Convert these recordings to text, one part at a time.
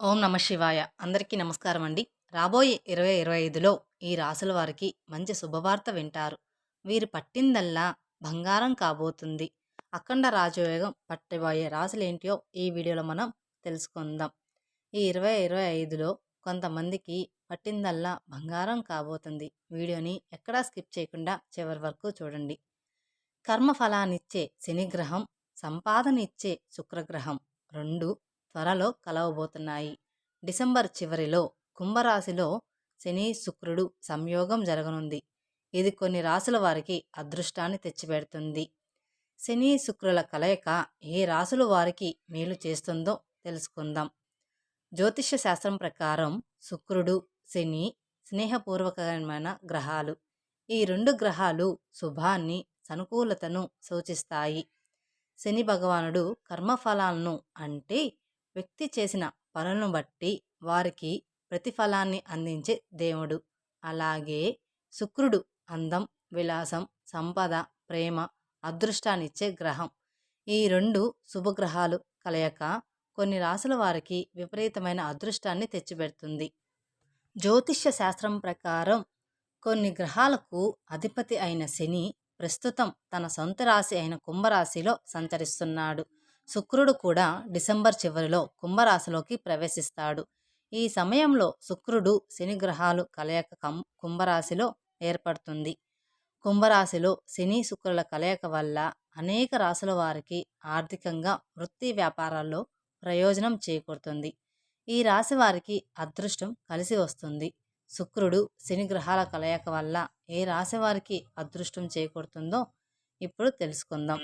ఓం నమ శివాయ. అందరికీ నమస్కారం అండి. రాబోయే ఇరవై ఇరవై ఐదులో ఈ రాసుల వారికి మంచి శుభవార్త వింటారు. వీరు పట్టిందల్లా బంగారం కాబోతుంది. అఖండ రాజయోగం పట్టబోయే రాసులేంటియో ఈ వీడియోలో మనం తెలుసుకుందాం. ఈ ఇరవై ఇరవై ఐదులో కొంతమందికి పట్టిందల్లా బంగారం కాబోతుంది. వీడియోని ఎక్కడా స్కిప్ చేయకుండా చివరి వరకు చూడండి. కర్మఫలాన్నిచ్చే శనిగ్రహం సంపాదన ఇచ్చే శుక్రగ్రహం రెండు త్వరలో కలవబోతున్నాయి. డిసెంబర్ చివరిలో కుంభరాశిలో శని శుక్రుడు సంయోగం జరగనుంది. ఇది కొన్ని రాసుల వారికి అదృష్టాన్ని తెచ్చిపెడుతుంది. శని శుక్రుల కలయిక ఏ రాసుల వారికి మేలు చేస్తుందో తెలుసుకుందాం. జ్యోతిష్య శాస్త్రం ప్రకారం శుక్రుడు శని స్నేహపూర్వకమైన గ్రహాలు. ఈ రెండు గ్రహాలు శుభాన్ని సనుకూలతను సూచిస్తాయి. శని భగవానుడు కర్మఫలాలను అంటే వ్యక్తి చేసిన పనులను బట్టి వారికి ప్రతిఫలాన్ని అందించే దేవుడు. అలాగే శుక్రుడు అందం విలాసం సంపద ప్రేమ అదృష్టాన్నిచ్చే గ్రహం. ఈ రెండు శుభగ్రహాలు కలయక కొన్ని రాసుల వారికి విపరీతమైన అదృష్టాన్ని తెచ్చిపెడుతుంది. జ్యోతిష్య శాస్త్రం ప్రకారం కొన్ని గ్రహాలకు అధిపతి అయిన శని ప్రస్తుతం తన సొంత రాశి అయిన కుంభరాశిలో సంచరిస్తున్నాడు. శుక్రుడు కూడా డిసెంబర్ చివరిలో కుంభరాశిలోకి ప్రవేశిస్తాడు. ఈ సమయంలో శుక్రుడు శని గ్రహాలు కలయిక కం కుంభరాశిలో ఏర్పడుతుంది. కుంభరాశిలో శని శుక్రుల కలయిక వల్ల అనేక రాశుల వారికి ఆర్థికంగా వృత్తి వ్యాపారాల్లో ప్రయోజనం చేకూరుతుంది. ఈ రాశి వారికి అదృష్టం కలిసి వస్తుంది. శుక్రుడు శని గ్రహాల కలయిక వల్ల ఏ రాశి వారికి అదృష్టం చేకూరుతుందో ఇప్పుడు తెలుసుకుందాం.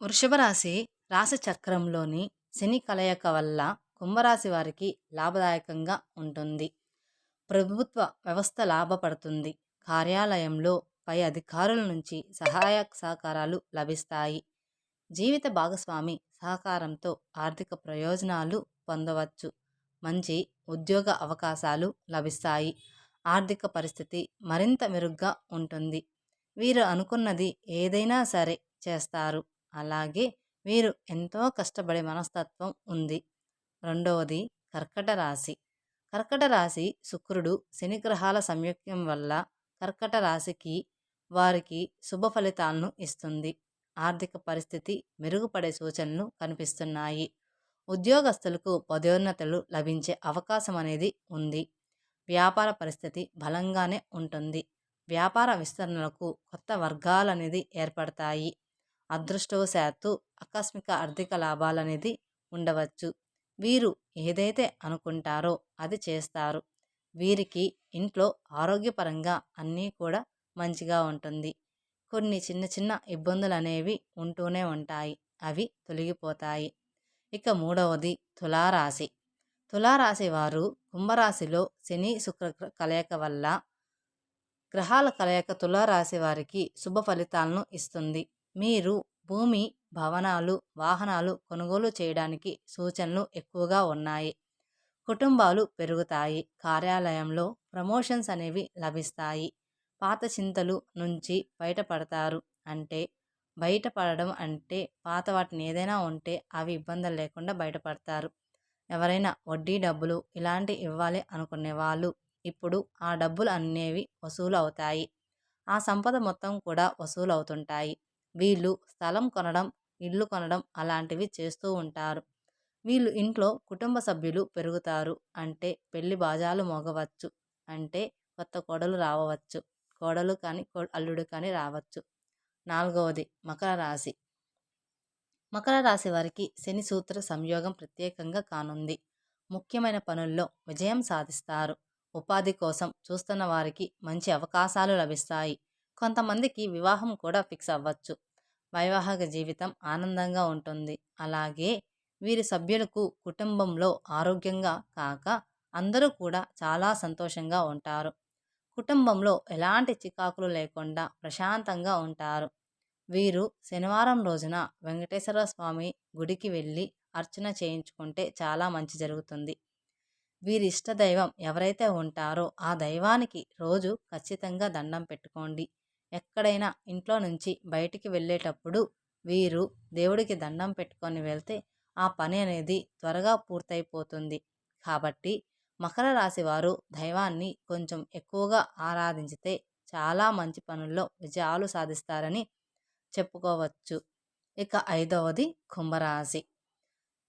వృషభ రాశి రాశిచక్రంలోని శని కలయిక వల్ల కుంభరాశి వారికి లాభదాయకంగా ఉంటుంది. ప్రభుత్వ వ్యవస్థ లాభపడుతుంది. కార్యాలయంలో పై అధికారుల నుంచి సహాయ సహకారాలు లభిస్తాయి. జీవిత భాగస్వామి సహకారంతో ఆర్థిక ప్రయోజనాలు పొందవచ్చు. మంచి ఉద్యోగ అవకాశాలు లభిస్తాయి. ఆర్థిక పరిస్థితి మరింత మెరుగ్గా ఉంటుంది. వీరు అనుకున్నది ఏదైనా సరే చేస్తారు. అలాగే వీరు ఎంతో కష్టపడే మనస్తత్వం ఉంది. రెండవది కర్కట రాశి. కర్కట రాశి శుక్రుడు శనిగ్రహాల సంయుక్యం వల్ల కర్కట రాశికి వారికి శుభ ఫలితాలను ఇస్తుంది. ఆర్థిక పరిస్థితి మెరుగుపడే సూచనలు కనిపిస్తున్నాయి. ఉద్యోగస్తులకు పదోన్నతులు లభించే అవకాశం అనేది ఉంది. వ్యాపార పరిస్థితి బలంగానే ఉంటుంది. వ్యాపార విస్తరణలకు కొత్త వర్గాలు అనేది ఏర్పడతాయి. అదృష్టవశాత్తు ఆకస్మిక ఆర్థిక లాభాలు అనేది ఉండవచ్చు. వీరు ఏదైతే అనుకుంటారో అది చేస్తారు. వీరికి ఇంట్లో ఆరోగ్యపరంగా అన్నీ కూడా మంచిగా ఉంటుంది. కొన్ని చిన్న చిన్న ఇబ్బందులు అనేవి ఉంటూనే ఉంటాయి. అవి తొలగిపోతాయి. ఇక మూడవది తులారాశి. తులారాశి వారు కుంభరాశిలో శని శుక్ర కలయిక వల్ల గ్రహాల కలయిక తులారాశి వారికి శుభ ఫలితాలను ఇస్తుంది. మీరు భూమి భవనాలు వాహనాలు కొనుగోలు చేయడానికి సూచనలు ఎక్కువగా ఉన్నాయి. కుటుంబాలు పెరుగుతాయి. కార్యాలయంలో ప్రమోషన్స్ అనేవి లభిస్తాయి. పాత చింతలు నుంచి బయటపడతారు అంటే బయటపడడం అంటే పాత వాటిని ఏదైనా ఉంటే అవి ఇబ్బందులు లేకుండా బయటపడతారు. ఎవరైనా వడ్డీ డబ్బులు ఇలాంటి ఇవ్వాలి అనుకునే వాళ్ళు ఇప్పుడు ఆ డబ్బులు అనేవి వసూలు అవుతాయి ఆ సంపద మొత్తం కూడా వసూలు అవుతుంటాయి వీళ్ళు స్థలం కొనడం ఇల్లు కొనడం అలాంటివి చేస్తూ ఉంటారు. వీళ్ళు ఇంట్లో కుటుంబ సభ్యులు పెరుగుతారు అంటే పెళ్ళి బాజాలు మోగవచ్చు అంటే కొత్త కోడలు రావచ్చు కోడలు కానీ అల్లుడు కానీ రావచ్చు. నాలుగవది మకర రాశి. మకర రాశి వారికి శని సూత్ర సంయోగం ప్రత్యేకంగా కానుంది. ముఖ్యమైన పనుల్లో విజయం సాధిస్తారు. ఉపాధి కోసం చూస్తున్న వారికి మంచి అవకాశాలు లభిస్తాయి. కొంతమందికి వివాహం కూడా ఫిక్స్ అవ్వచ్చు. వైవాహిక జీవితం ఆనందంగా ఉంటుంది. అలాగే వీరి సభ్యులకు కుటుంబంలో ఆరోగ్యంగా కాక అందరూ కూడా చాలా సంతోషంగా ఉంటారు. కుటుంబంలో ఎలాంటి చికాకులు లేకుండా ప్రశాంతంగా ఉంటారు. వీరు శనివారం రోజున వెంకటేశ్వర స్వామి గుడికి వెళ్ళి అర్చన చేయించుకుంటే చాలా మంచి జరుగుతుంది. వీరి ఇష్ట దైవం ఎవరైతే ఉంటారో ఆ దైవానికి రోజు ఖచ్చితంగా దండం పెట్టుకోండి. ఎక్కడైనా ఇంట్లో నుంచి బయటికి వెళ్ళేటప్పుడు వీరు దేవుడికి దండం పెట్టుకొని వెళ్తే ఆ పని అనేది త్వరగా పూర్తయిపోతుంది. కాబట్టి మకర రాశి వారు దైవాన్ని కొంచెం ఎక్కువగా ఆరాధించితే చాలా మంచి పనుల్లో విజయాలు సాధిస్తారని చెప్పుకోవచ్చు. ఇక ఐదవది కుంభరాశి.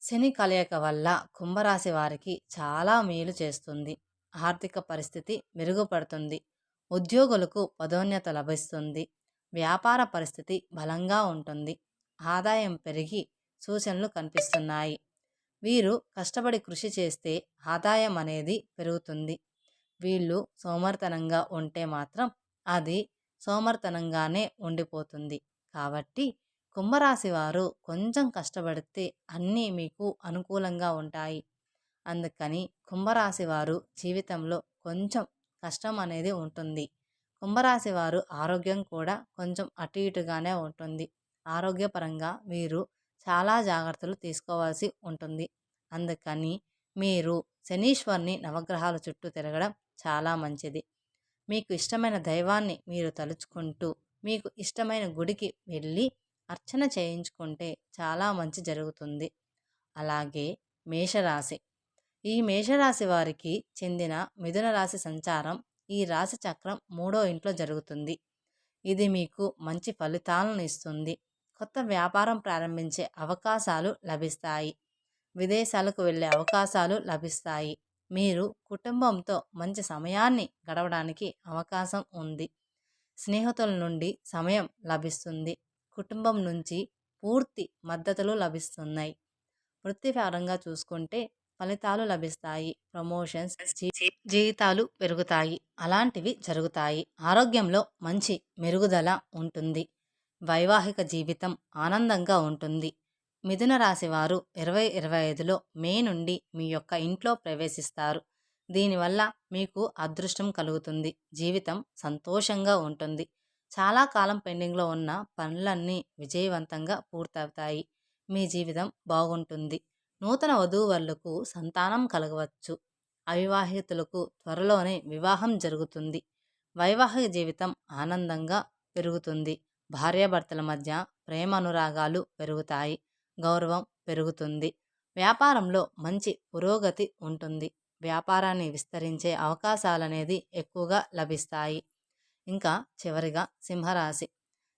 శని కలయిక వల్ల కుంభరాశి వారికి చాలా మేలు చేస్తుంది. ఆర్థిక పరిస్థితి మెరుగుపడుతుంది. ఉద్యోగులకు పదోన్నత లభిస్తుంది. వ్యాపార పరిస్థితి బలంగా ఉంటుంది. ఆదాయం పెరిగి సూచనలు కనిపిస్తున్నాయి. వీరు కష్టపడి కృషి చేస్తే ఆదాయం అనేది పెరుగుతుంది. వీళ్ళు సోమర్తనంగా ఉంటే మాత్రం అది సోమర్తనంగానే ఉండిపోతుంది. కాబట్టి కుంభరాశి వారు కొంచెం కష్టపడితే అన్నీ మీకు అనుకూలంగా ఉంటాయి. అందుకని కుంభరాశి వారు జీవితంలో కొంచెం కష్టం అనేది ఉంటుంది. కుంభరాశి వారు ఆరోగ్యం కూడా కొంచెం అటు ఇటుగానే ఉంటుంది. ఆరోగ్యపరంగా మీరు చాలా జాగ్రత్తలు తీసుకోవాల్సి ఉంటుంది. అందుకని మీరు శనీశ్వర్ని నవగ్రహాల చుట్టూ తిరగడం చాలా మంచిది. మీకు ఇష్టమైన దైవాన్ని మీరు తలుచుకుంటూ మీకు ఇష్టమైన గుడికి వెళ్ళి అర్చన చేయించుకుంటే చాలా మంచి జరుగుతుంది. అలాగే మేషరాశి ఈ మేషరాశి వారికి చెందిన మిథున రాశి సంచారం ఈ రాశి చక్రం మూడో ఇంట్లో జరుగుతుంది. ఇది మీకు మంచి ఫలితాలను ఇస్తుంది. కొత్త వ్యాపారం ప్రారంభించే అవకాశాలు లభిస్తాయి. విదేశాలకు వెళ్ళే అవకాశాలు లభిస్తాయి. మీరు కుటుంబంతో మంచి సమయాన్ని గడవడానికి అవకాశం ఉంది. స్నేహితుల నుండి సమయం లభిస్తుంది. కుటుంబం నుంచి పూర్తి మద్దతులు లభిస్తున్నాయి. వృత్తిపరంగా చూసుకుంటే ఫలితాలు లభిస్తాయి. ప్రమోషన్స్ జీతాలు పెరుగుతాయి. అలాంటివి జరుగుతాయి. ఆరోగ్యంలో మంచి మెరుగుదల ఉంటుంది. వైవాహిక జీవితం ఆనందంగా ఉంటుంది. మిథున రాశి వారు ఇరవై ఇరవై ఐదులో మే నుండి మీ యొక్క ఇంట్లో ప్రవేశిస్తారు. దీనివల్ల మీకు అదృష్టం కలుగుతుంది. జీవితం సంతోషంగా ఉంటుంది. చాలా కాలం పెండింగ్లో ఉన్న పనులన్నీ విజయవంతంగా పూర్తవుతాయి. మీ జీవితం బాగుంటుంది. నూతన వధూవరులకు సంతానం కలగవచ్చు. అవివాహితులకు త్వరలోనే వివాహం జరుగుతుంది. వైవాహిక జీవితం ఆనందంగా పెరుగుతుంది. భార్యాభర్తల మధ్య ప్రేమ అనురాగాలు పెరుగుతాయి. గౌరవం పెరుగుతుంది. వ్యాపారంలో మంచి పురోగతి ఉంటుంది. వ్యాపారాన్ని విస్తరించే అవకాశాలనేది ఎక్కువగా లభిస్తాయి. ఇంకా చివరిగా సింహరాశి.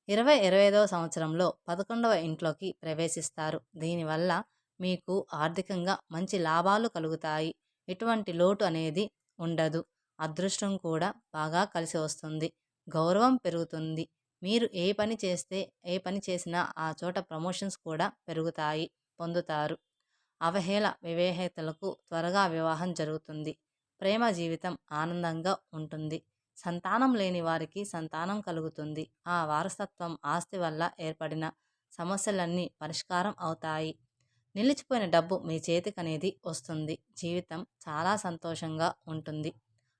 ఇరవై ఇరవై ఐదవ సంవత్సరంలో పదకొండవ ఇంట్లోకి ప్రవేశిస్తారు. దీనివల్ల మీకు ఆర్థికంగా మంచి లాభాలు కలుగుతాయి. ఎటువంటి లోటు అనేది ఉండదు. అదృష్టం కూడా బాగా కలిసి వస్తుంది. గౌరవం పెరుగుతుంది. మీరు ఏ పని చేస్తే ఏ పని చేసినా ఆ చోట ప్రమోషన్స్ కూడా పెరుగుతాయి పొందుతారు. అవహేళ వివేహేతలకు త్వరగా వివాహం జరుగుతుంది. ప్రేమ జీవితం ఆనందంగా ఉంటుంది. సంతానం లేని వారికి సంతానం కలుగుతుంది. ఆ వారసత్వం ఆస్తి వల్ల ఏర్పడిన సమస్యలన్నీ పరిష్కారం అవుతాయి. నిలిచిపోయిన డబ్బు మీ చేతికి అనేది వస్తుంది. జీవితం చాలా సంతోషంగా ఉంటుంది.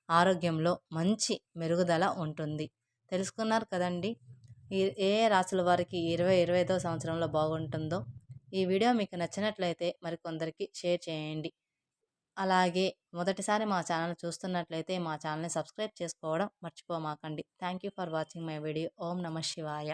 ఆరోగ్యంలో మంచి మెరుగుదల ఉంటుంది. తెలుసుకున్నారు కదండి? ఈ ఏ రాసుల వారికి ఇరవై ఇరవై ఐదో సంవత్సరంలో బాగుంటుందో ఈ వీడియో మీకు నచ్చినట్లయితే మరికొందరికి షేర్ చేయండి. అలాగే మొదటిసారి మా ఛానల్ చూస్తున్నట్లయితే మా ఛానల్ని సబ్స్క్రైబ్ చేసుకోవడం మర్చిపోమాకండి. Thank you for watching my video. ఓం నమ శివాయ.